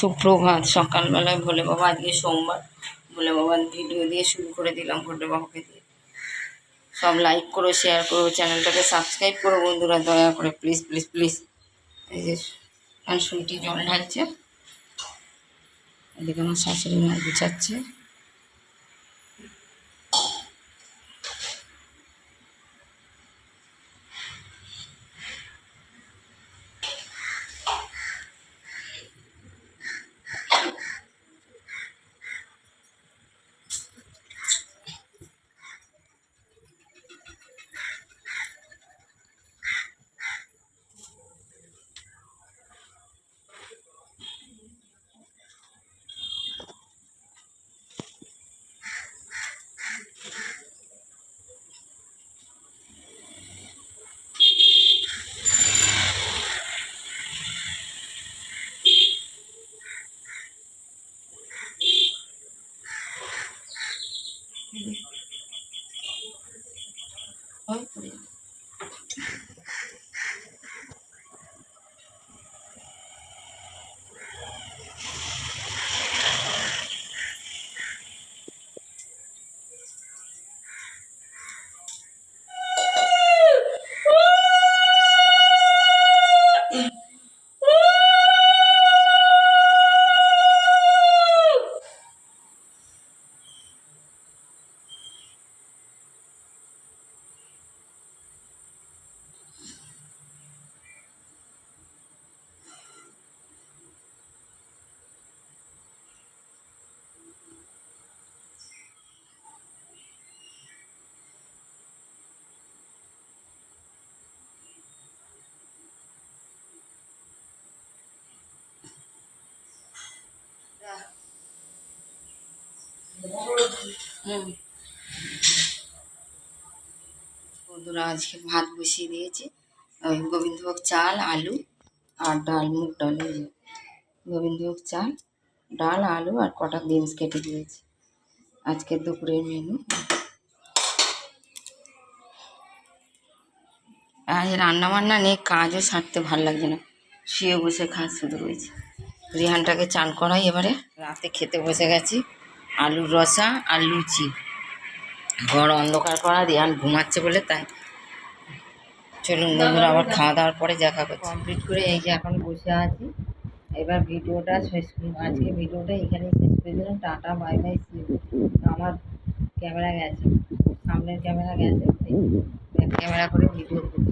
সুপ্রভাত। সকালবেলায় ভোলে বাবা আজকে সোমবার। ভোলে বাবার ভিডিও দিয়ে শুরু করে দিলাম ভোলে বাবাকে দিয়ে। সব লাইক করো শেয়ার করো, চ্যানেলটাকে সাবস্ক্রাইব করো বন্ধুরা, দয়া করে প্লিজ প্লিজ প্লিজ এই যে আর সুইটি জল ঢালছে। এদিকে আমার শাশুড়ি মা গুছাচ্ছে। ওই বন্ধুরা, আজকে ভাত বসিয়ে দিয়েছি। ওই গোবিন্দভোগ চাল, আলু আর ডাল, মুগ ডাল গোবিন্দভোগ চাল, ডাল, আলু আর কটা বিনস কেটে দিয়েছি। আজকে দুপুরের মেনু আজ রান্না বান্না নেই কাজও সারতে ভালো লাগছে না। শুয়ে বসে খাওয়া শুধু রয়েছে রিহানটাকে চান করাই এবারে। রাতে খেতে বসে গেছি। আলুর রসা আর লুচি। ঘর অন্ধকার করা রিহান ঘুমাচ্ছে বলে তাই। চলুন বন্ধুরা, আবার খাওয়া দাওয়ার পরে দেখা করছি। কমপ্লিট করে এই যে এখন বসে আছি। এবার ভিডিওটা শেষ আজকে ভিডিওটা এখানেই শেষ করে দিলাম। টাটা, বাই বাই আমার ক্যামেরা গেছে। সামনের ক্যামেরা গেছে। ক্যামেরা করে ভিডিও করছি।